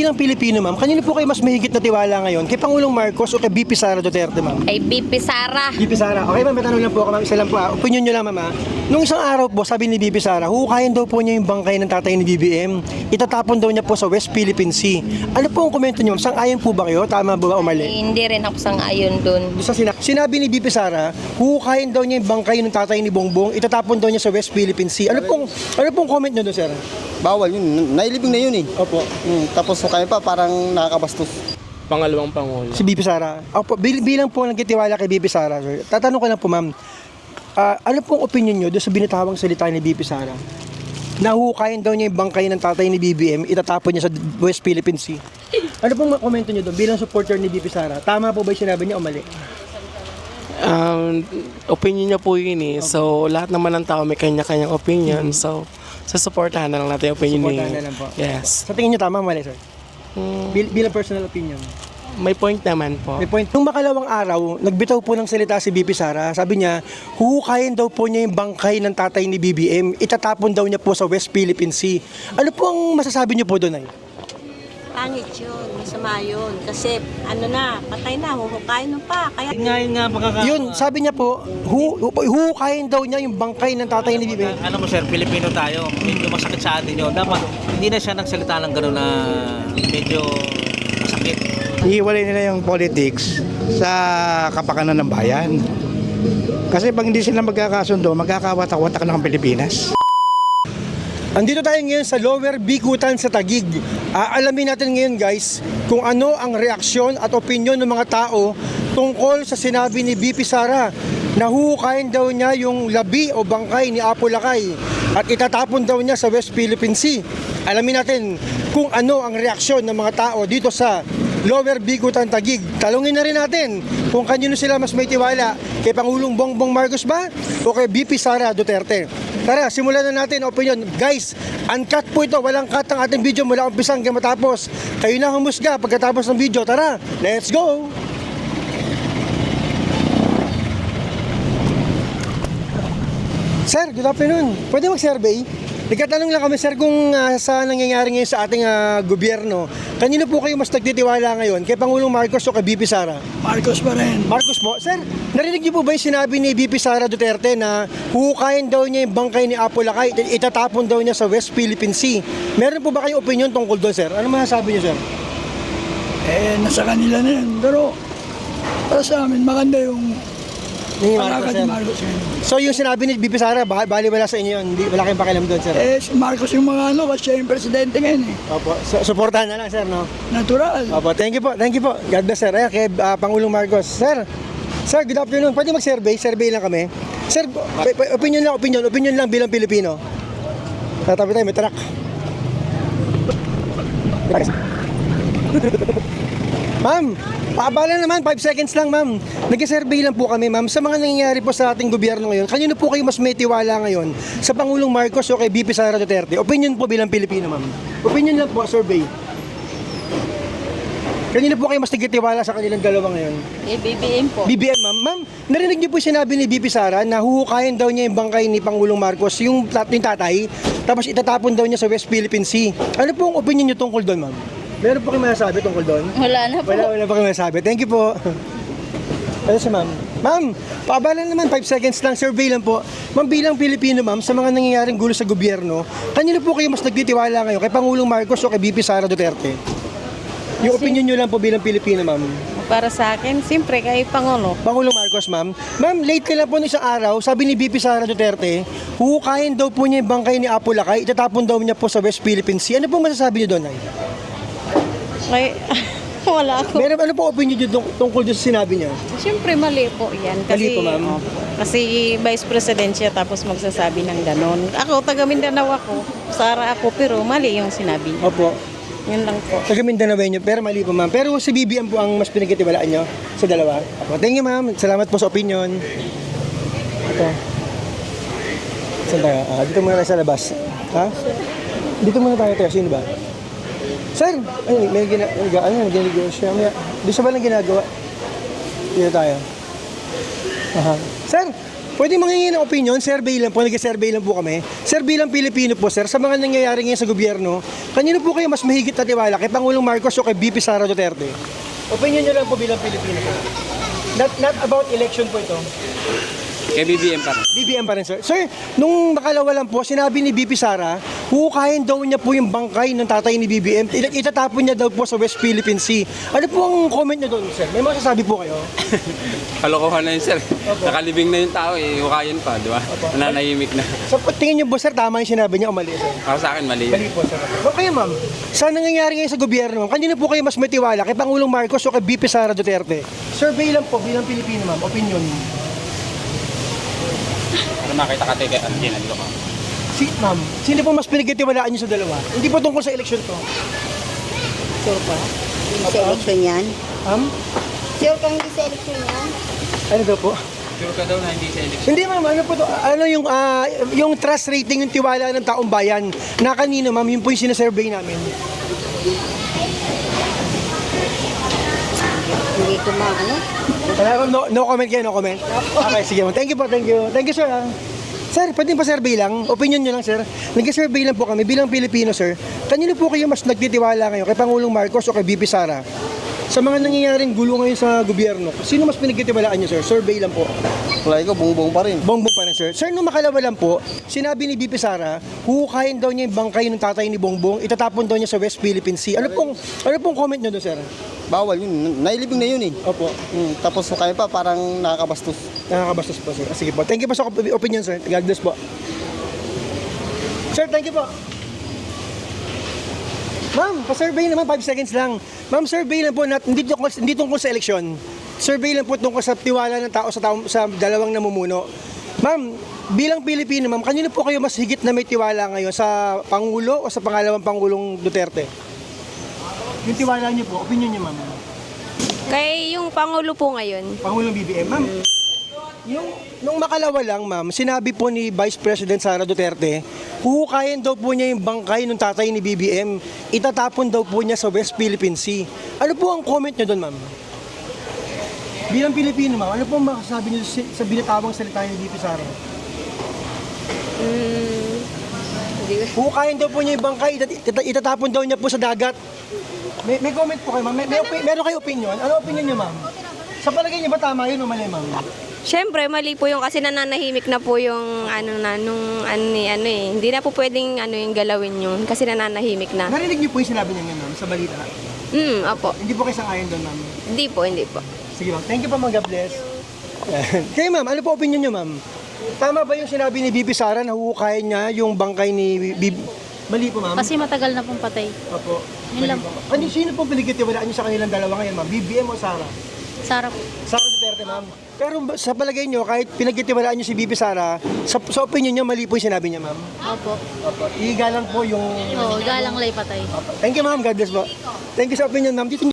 bilang Pilipino, ma'am, kanino po kayo mas mahigit na tiwala ngayon? Kay Pangulong Marcos o kay BP Sara Duterte, ma'am? Kay BP Sara. BP Sara. Okay, ma'am, may tanong lang po ako, ma'am. Isa lang po, ah. Opinion nyo lang, ma'am, ah. Nung isang araw po, sabi ni BP Sara, huhukayin daw po niya yung bangkay ng tatay ni BBM. Itatapon daw niya po sa West Philippine Sea. Ano po ang komento niyo, ma'am? Sang-ayon po ba kayo? Tama ba o Eh, mali? hindi rin ako sang-ayon dun. Sa sina- sinabi ni BP Sara, huhukayin daw niya yung bangkay ng tatay ni Bongbong, itatapon daw niya sa West Philippine Sea. Ano pong, ano pong comment niyo doon, sir? Bawal yun. Nailibing na yun eh. Opo. Hmm, tapos kami pa parang nakakabastos. pangalawang pangulo. Si BP Sara. Opo, bil- bilang po nagtitiwala kay BP Sara, sir. Tatanong ko lang po, ma'am. Ah, ano pong opinion niyo doon sa binitawang salita ni BP Sara? Nahukayin daw niya yung bangkay ng tatay ni BBM, itatapon niya sa West Philippine Sea. Ano pong komento niyo doon bilang supporter ni BP Sara? Tama po ba yung sinabi niya o mali? Um, opinion niya po yun eh. So, lahat naman ng tao may kanya-kanyang opinion. So, susuportahan na lang natin yung opinion niya. Supportahan na lang po. Yes. Sa tingin niyo tama o mali, sir? Mm, Bil- bilang personal opinion. may point naman po. May point. Nung makalawang araw, nagbitaw po ng salita si BP Sara. Sabi niya, huhukayin daw po niya yung bangkay ng tatay ni BBM. Itatapon daw niya po sa West Philippine Sea. Ano po ang masasabi niyo po doon ay? Pangit yun, masama yun. Kasi ano na, patay na, huhukayin mo pa. Kaya Ngayon nga pagkaka... Yun, sabi niya po, hu- hu- huhukayin daw niya yung bangkay ng tatay ni BBM. Ano mo sir, Pilipino tayo. Medyo masakit sa atin yun. Dapat hindi na siya nagsalita ng gano'n na medyo masakit. Ihiwalay nila yung politics sa kapakanan ng bayan. Kasi pag hindi sila magkakasundo, magkakawatak-watak na ang Pilipinas. Andito tayo ngayon sa Lower Bikutan sa Tagig. Aalamin natin ngayon guys kung ano ang reaksyon at opinion ng mga tao tungkol sa sinabi ni BP Sara na huhukayin daw niya yung labi o bangkay ni Apo Lakay at itatapon daw niya sa West Philippine Sea. Alamin natin kung ano ang reaksyon ng mga tao dito sa Lower Bikutan Tagig. Talungin na rin natin kung kanino sila mas may tiwala, kay Pangulong Bongbong Marcos ba o kay BP Sara Duterte. Tara, simulan na natin opinion. Guys, uncut po ito. Walang cut ang ating video mula umpisa hanggang matapos. Kayo na humusga pagkatapos ng video. Tara, let's go! Sir, good afternoon. Pwede mag-survey? Nagkatanong lang kami, sir, kung ah, sa nangyayari ngayon sa ating ah, gobyerno, kanino po kayo mas nagtitiwala ngayon? Kay Pangulong Marcos o kay BP Sara? Marcos pa rin. Marcos po, sir, narinig niyo po ba yung sinabi ni BP Sara Duterte na huhukayin daw niya yung bangkay ni Apo Lakay at itatapon daw niya sa West Philippine Sea? Meron po ba kayong opinion tungkol doon, sir? Ano masasabi niyo, sir? Eh, nasa kanila na yan. Pero, para sa amin, maganda yung Ni palakad ni sir. Marcos. yun. So yung sinabi ni BP Sara, ba- bali wala sa inyo yun. Hindi, wala kayong pakialam doon, sir. Eh, si Marcos yung mga ano, kasi siya yung presidente ngayon eh. Opo, su- suportahan na lang, sir, no? Natural. Opo, thank you po, thank you po. God bless, sir. Ayan, kay ah, Pangulong Marcos. Sir, sir, good afternoon. Pwede mag-survey? Survey lang kami. Sir, pa- opinion lang, opinion. Opinion lang bilang Pilipino. Tatabi tayo, may truck. Ma'am, paabala naman, 5 seconds lang ma'am. Nag-survey lang po kami ma'am sa mga nangyayari po sa ating gobyerno ngayon. Kanino po kayo mas may tiwala ngayon? Sa Pangulong Marcos o kay BP Sara Duterte? Opinion po bilang Pilipino ma'am. Opinion lang po, survey. Kanino po kayo mas nagtitiwala sa kanilang dalawa ngayon? eh, BBM po. BBM, ma'am. Ma'am, narinig niyo po sinabi ni BP Sara na huhukayin daw niya yung bangkay ni Pangulong Marcos, yung, tat- yung tatay, tapos itatapon daw niya sa West Philippine Sea. Ano po ang opinion niyo tungkol doon, ma'am? Meron po kayo masasabi tungkol doon? Wala na po. Wala, wala pa kayo masasabi. Thank you po. Ano si ma'am? Ma'am, paabala naman, 5 seconds lang, survey lang po. Ma'am, bilang Pilipino, ma'am, sa mga nangyayaring gulo sa gobyerno, kanino po kayo mas nagtitiwala ngayon? Kay Pangulong Marcos o kay BP Sara Duterte? Yung opinion niyo lang po bilang Pilipino, ma'am. Para sa akin, siyempre kay Pangulo. Pangulong Marcos, ma'am. Ma'am, late ka lang po nung isang araw, sabi ni BP Sara Duterte, huhukayin daw po niya yung bangkay ni Apo Lakay, itatapon daw niya po sa West Philippine Sea. Ano po masasabi niyo doon, ay? Wala ako. Meron, ano po opinion niyo tung- tungkol doon sa sinabi niya? Siyempre mali po yan. Kasi, Mali po, ma'am. Opo. Kasi vice president siya tapos magsasabi ng ganon. Ako, taga Mindanao ako. Sara ako, pero mali yung sinabi niya. Opo. Yun lang po. Taga Mindanao niyo, pero mali po, ma'am. Pero si BBM po ang mas pinagkatiwalaan niyo sa dalawa. Opo. Thank you, ma'am. Salamat po sa opinion. Ito. Saan tayo? Ah, dito muna tayo sa labas. Ha? Dito muna tayo tayo. Sino ba? Sir, ay, may gina, ano, ginagawa May, di siya ba lang ginagawa? Dito tayo. Aha. Sir, Pwede mangingi ng opinion, survey lang po, nag-survey lang po kami. Sir, bilang Pilipino po, sir, sa mga nangyayari ngayon sa gobyerno, kanino po kayo mas mahigit na tiwala? Kay Pangulong Marcos o kay BP Sara Duterte? Opinion nyo lang po bilang Pilipino po. Not, not about election po ito. Kay BBM pa. BBM pa rin, sir. Sir, nung nakalawa lang po, sinabi ni BP Sara, hukayin daw niya po yung bangkay ng tatay ni BBM. Ita- Itatapon niya daw po sa West Philippine Sea. Ano po ang comment niyo doon, sir? May masasabi po kayo? Kalokohan na yun, sir. Nakalibing na yung tao, eh. Hukayan pa, di ba? Nananahimik na. Sa tingin niyo po, sir, tama yung sinabi niya o mali, sir? Para sa akin, mali Mali yan. po, sir. Okay, ma'am. Sa nangyayari ngayon sa gobyerno, ma'am, kanino po kayo mas may tiwala? Kay Pangulong Marcos o kay BP Sara Duterte? Survey lang po bilang Pilipino, ma'am. Opinion. Para makita ka tayo, yan, ko pa. Si, ma'am, sino po mas pinagkatiwalaan niyo sa dalawa? Hindi po tungkol sa eleksyon to. Sure ka? Hindi sa eleksyon yan? Ma'am? Sure kang hindi sa eleksyon yan? Ano daw po? Sure ka daw na hindi sa election. Hindi ma'am, ano po to? Ano yung ah, yung trust rating, yung tiwala ng taong bayan na kanino ma'am, yun po yung sinasurvey namin. Hindi ko ma, ano? Wala ma'am, no, no comment kayo, no comment. Okay, sige ma'am. Thank you po, thank you. Thank you sir. ah. Sir, pwede pa survey lang? Opinion nyo lang sir. Nag-survey lang po kami bilang Pilipino sir. Kanino po kayo mas nagtitiwala ngayon? Kay Pangulong Marcos o kay BP Sara? Sa mga nangyayaring gulo ngayon sa gobyerno, sino mas pinagtitiwalaan nyo sir? Survey lang po. Kulay ko, buong-buong pa rin. Bongbong pa rin, sir. Sir, nung makalawa lang po, sinabi ni BP Sara, huhukayin daw niya yung bangkay ng tatay ni Bongbong, itatapon daw niya sa West Philippine Sea. Ano pong, ano pong comment niyo doon, sir? Bawal yun. Nailibing na yun eh. Opo, Hmm, tapos hukayan pa, parang nakakabastos. nakakabastos po, sir. Ah, Sige po. Thank you po sa op- opinion, sir. God bless po. Sir, thank you po. Ma'am, pa-survey naman, 5 seconds lang. Ma'am, survey lang po, nat, hindi, tungkol, hindi tungkol sa eleksyon. Survey lang po tungkol sa tiwala ng tao sa, tao, sa dalawang namumuno. Ma'am, bilang Pilipino, ma'am, kanino po kayo mas higit na may tiwala ngayon? Sa Pangulo o sa pangalawang Pangulong Duterte? Yung tiwala niyo po, opinion niyo, ma'am. Kay yung Pangulo po ngayon. Pangulong BBM, ma'am. Yung nung makalawa lang, ma'am, sinabi po ni Vice President Sara Duterte, huhukayin daw po niya yung bangkay ng tatay ni BBM, itatapon daw po niya sa West Philippine Sea. Ano po ang comment niyo doon, ma'am? Bilang Pilipino, ma'am, ano po ang makasabi niyo sa, sa binatawang salita ni BP Sara? Huhukayin daw po niya yung bangkay, itat, itat- itatapon daw niya po sa dagat. May, may comment po kayo, ma'am. May, may, opi- meron kayo opinion? Ano opinion niyo, ma'am? Sa palagay niyo ba tama yun o mali, ma'am? Siyempre, mali po yung kasi nananahimik na po yung ano na, nung ano, eh, ano eh. Hindi na po pwedeng ano yung galawin yun kasi nananahimik na. Narinig niyo po yung sinabi niya ngayon, ma'am, sa balita. Hmm, opo. Hindi po kayo sangayon doon, ma'am. Hindi po, hindi po. Sige, ma'am. Thank you po, ma'am. God bless. Kayo, ma'am, ano po opinion niyo, ma'am? Tama ba yung sinabi ni Bibi Sara na huhukayin niya yung bangkay ni Bib... Mali po, ma'am. Kasi matagal na pong patay. Opo. Yun lang Mali po. Ano, sino po pinagkitiwalaan niyo sa kanilang dalawa ngayon, ma'am? BBM o Sara? Sara po. Sara Duterte, ma'am. Pero ba- sa palagay niyo, kahit pinagkitiwalaan niyo si Bibi Sara, sa, sa opinion niyo, mali po yung sinabi niya, ma'am? Opo. Opo. Igalang po yung... Oo, galang lay patay. Thank you, ma'am. God bless po. Thank you sa opinion, ma'am. Dito